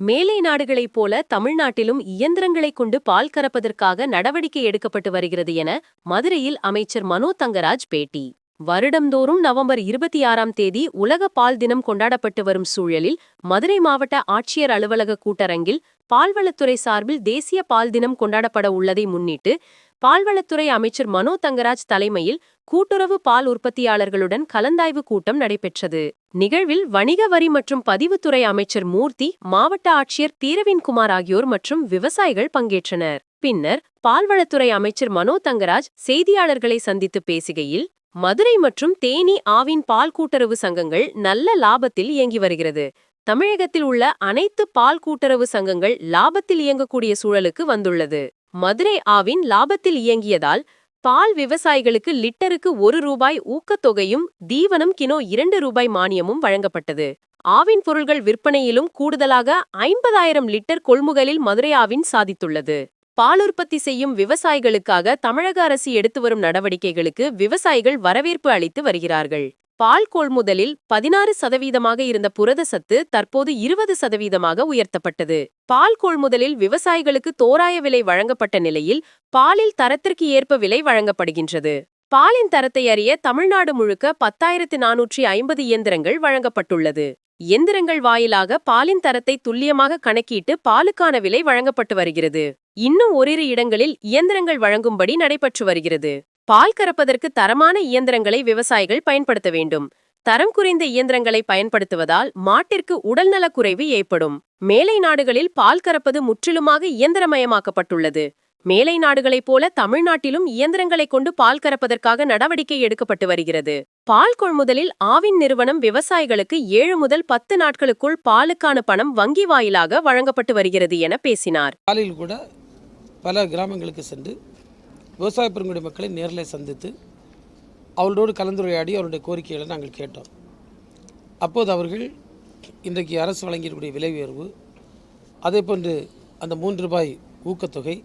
மேலை நாடுகளைப் போல தமிழ்நாட்டிலும் இயந்திரங்களைக் கொண்டு பால் கறப்பதற்காக நடவடிக்கை எடுக்கப்பட்டு வருகிறது என மதுரையில் அமைச்சர் மனோ தங்கராஜ் பேட்டி. வருடந்தோறும் நவம்பர் இருபத்தி ஆறாம் தேதி உலக பால் தினம் கொண்டாடப்பட்டு வரும் சூழலில் மதுரை மாவட்ட ஆட்சியர் அலுவலக கூட்டரங்கில் பால்வளத்துறை சார்பில் தேசிய பால் தினம் கொண்டாடப்பட உள்ளதை முன்னிட்டு பால்வளத்துறை அமைச்சர் மனோ தங்கராஜ் தலைமையில் கூட்டுறவு பால் உற்பத்தியாளர்களுடன் கலந்தாய்வு கூட்டம் நடைபெற்றது. நிகழ்வில் வணிக வரி மற்றும் பதிவுத்துறை அமைச்சர் மூர்த்தி மாவட்ட ஆட்சியர் தீரவின்குமார் ஆகியோர் மற்றும் விவசாயிகள் பங்கேற்றனர். பின்னர் பால்வளத்துறை அமைச்சர் மனோ தங்கராஜ் செய்தியாளர்களை சந்தித்து பேசுகையில் மதுரை மற்றும் தேனி ஆவின் பால் கூட்டுறவு சங்கங்கள் நல்ல லாபத்தில் இயங்கி வருகிறது. தமிழகத்தில் உள்ள அனைத்து பால் கூட்டுறவு சங்கங்கள் லாபத்தில் இயங்கக்கூடிய சூழலுக்கு வந்துள்ளது. மதுரை ஆவின் லாபத்தில் இயங்கியதால் பால் விவசாயிகளுக்கு லிட்டருக்கு ஒரு ரூபாய் ஊக்கத்தொகையும் தீவனம் கினோ இரண்டு ரூபாய் மானியமும் வழங்கப்பட்டது. ஆவின் பொருள்கள் விற்பனையிலும் கூடுதலாக ஐம்பதாயிரம் லிட்டர் கொள்முதலில் மதுரை ஆவின் சாதித்துள்ளது. பால் உற்பத்தி செய்யும் விவசாயிகளுக்காக தமிழக அரசு எடுத்து வரும் நடவடிக்கைகளுக்கு விவசாயிகள் வரவேற்பு அளித்து வருகிறார்கள். பால் கொள்முதலில் பதினாறு சதவீதமாக இருந்த புரத சத்து தற்போது இருபது சதவீதமாக உயர்த்தப்பட்டது. பால் கொள்முதலில் விவசாயிகளுக்கு தோராய விலை வழங்கப்பட்ட நிலையில் பாலில் தரத்திற்கு ஏற்ப விலை வழங்கப்படுகின்றது. பாலின் தரத்தை அறிய தமிழ்நாடு முழுக்க பத்தாயிரத்து நானூற்றி ஐம்பது இயந்திரங்கள் வழங்கப்பட்டுள்ளது. இயந்திரங்கள் வாயிலாக பாலின் தரத்தை துல்லியமாக கணக்கிட்டு பாலுக்கான விலை வழங்கப்பட்டு வருகிறது. இன்னும் ஓரிரு இடங்களில் இயந்திரங்கள் வழங்கும்படி நடைபெற்று வருகிறது. பால் கறப்பதற்கு தரமான இயந்திரங்களை விவசாயிகள் பயன்படுத்த வேண்டும். தரம் குறைந்த இயந்திரங்களை பயன்படுத்துவதால் மாட்டிற்கு உடல்நலக் குறைவு ஏற்படும். மேலை நாடுகளில் பால் கறப்பது முற்றிலுமாக இயந்திரமயமாக்கப்பட்டுள்ளது. மேலை நாடுகளைப் போல தமிழ்நாட்டிலும் இயந்திரங்களைக் கொண்டு பால் கறப்பதற்காக நடவடிக்கை எடுக்கப்பட்டு வருகிறது. பால் கொள்முதலில் ஆவின் நிறுவனம் விவசாயிகளுக்கு ஏழு முதல் பத்து நாட்களுக்குள் பாலுக்கான பணம் வங்கி வாயிலாக வழங்கப்பட்டு வருகிறது என பேசினார். பாலில் கூட பல கிராமங்களுக்கு சென்று விவசாய பெருங்குடி மக்களை நேரில் சந்தித்து அவர்களோடு கலந்துரையாடி அவருடைய கோரிக்கைகளை நாங்கள் கேட்டோம். அப்போது அவர்கள் இன்றைக்கு அரசு வழங்கியிருக்கக்கூடிய விலை உயர்வு அதே போன்று அந்த மூன்று ரூபாய் ஊக்கத்தொகை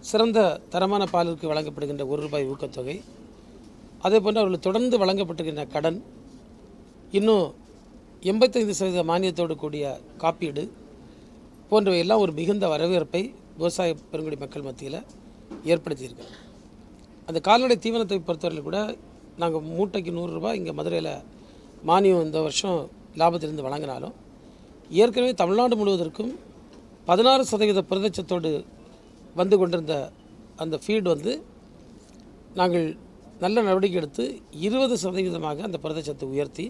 சிறந்த தரமான பாலிற்கு வழங்கப்படுகின்ற ஒரு ரூபாய் ஊக்கத்தொகை அதே போன்று அவர்கள் தொடர்ந்து வழங்கப்பட்டிருக்கின்ற கடன் இன்னும் எண்பத்தைந்து சதவீத மானியத்தோடு கூடிய காப்பீடு போன்றவையெல்லாம் ஒரு மிகுந்த வரவேற்பை விவசாய பெருங்குடி மக்கள் மத்தியில் ஏற்படுத்தியிருக்கு அந்த கால்நடை தீவனத்தை பொறுத்தவரையில் கூட நாங்கள் மூட்டைக்கு நூறுரூபா இங்கே மதுரையில் மானியம் இந்த வருஷம் லாபத்திலிருந்து வழங்கினாலும் ஏற்கனவே தமிழ்நாடு முழுவதற்கும் பதினாறு சதவீத புரதச்சத்தோடு வந்து கொண்டிருந்த அந்த ஃபீட் வந்து நாங்கள் நல்ல நடவடிக்கை எடுத்து இருபது சதவீதமாக அந்த புரதச்சத்தை உயர்த்தி